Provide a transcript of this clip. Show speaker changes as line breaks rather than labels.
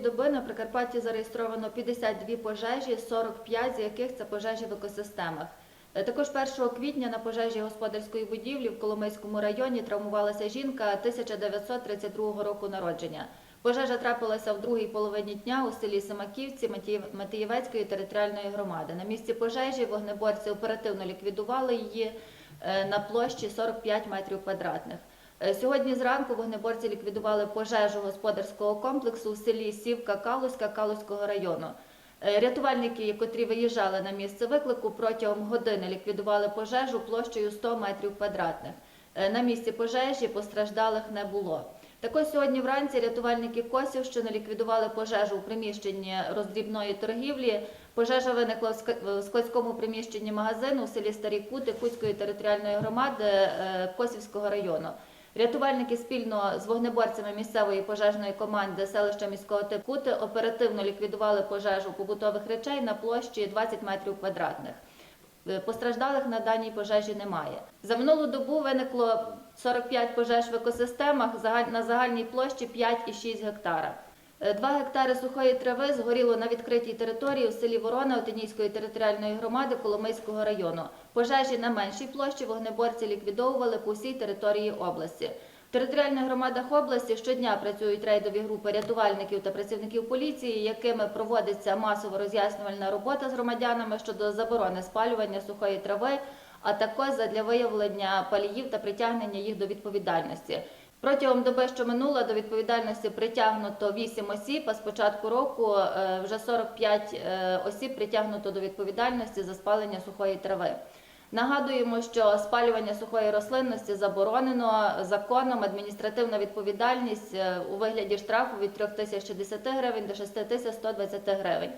доби на Прикарпатті зареєстровано 52 пожежі, 45 з яких це пожежі в екосистемах. Е, Також 1 квітня на пожежі господарської будівлі в Коломийському районі травмувалася жінка 1932 року народження. Пожежа трапилася в другій половині дня у селі Семаківці Матіїв- Матієвецької територіальної громади. На місці пожежі вогнеборці оперативно ліквідували її е, на площі 45 метрів квадратних. Е, Сьогодні зранку вогнеборці ліквідували пожежу господарського комплексу у селі Сівка Калуська Калуського району. Е, Рятувальники, котрі виїжджали на місце виклику, протягом години ліквідували пожежу площею 100 метрів квадратних. Е, На місці пожежі постраждалих не було. Також сьогодні вранці рятувальники Косівщини ліквідували пожежу у приміщенні роздрібної торгівлі. Пожежа виникла в складському приміщенні магазину у селі Старі Кути Кутської територіальної громади Косівського району. Рятувальники спільно з вогнеборцями місцевої пожежної команди селища міського типу Кути оперативно ліквідували пожежу побутових речей на площі 20 метрів квадратних. Е, Постраждалих на даній пожежі немає. За минулу добу виникло 45 пожеж в екосистемах на загальній площі 5,6 гектара. Е, Два гектари сухої трави згоріло на відкритій території у селі Ворона Отинійської територіальної громади Коломийського району. Пожежі на меншій площі вогнеборці ліквідовували по всій території області. В територіальних громадах області щодня працюють рейдові групи рятувальників та працівників поліції, якими проводиться масово роз'яснювальна робота з громадянами щодо заборони спалювання сухої трави, а також задля виявлення паліїв та притягнення їх до відповідальності. Протягом доби, що минула, до відповідальності притягнуто 8 осіб, а з початку року е, вже 45 е, осіб притягнуто до відповідальності за спалення сухої трави. Нагадуємо, що спалювання сухої рослинності заборонено законом. Адміністративна відповідальність е, у вигляді штрафу від 3060 гривень до 6120 гривень.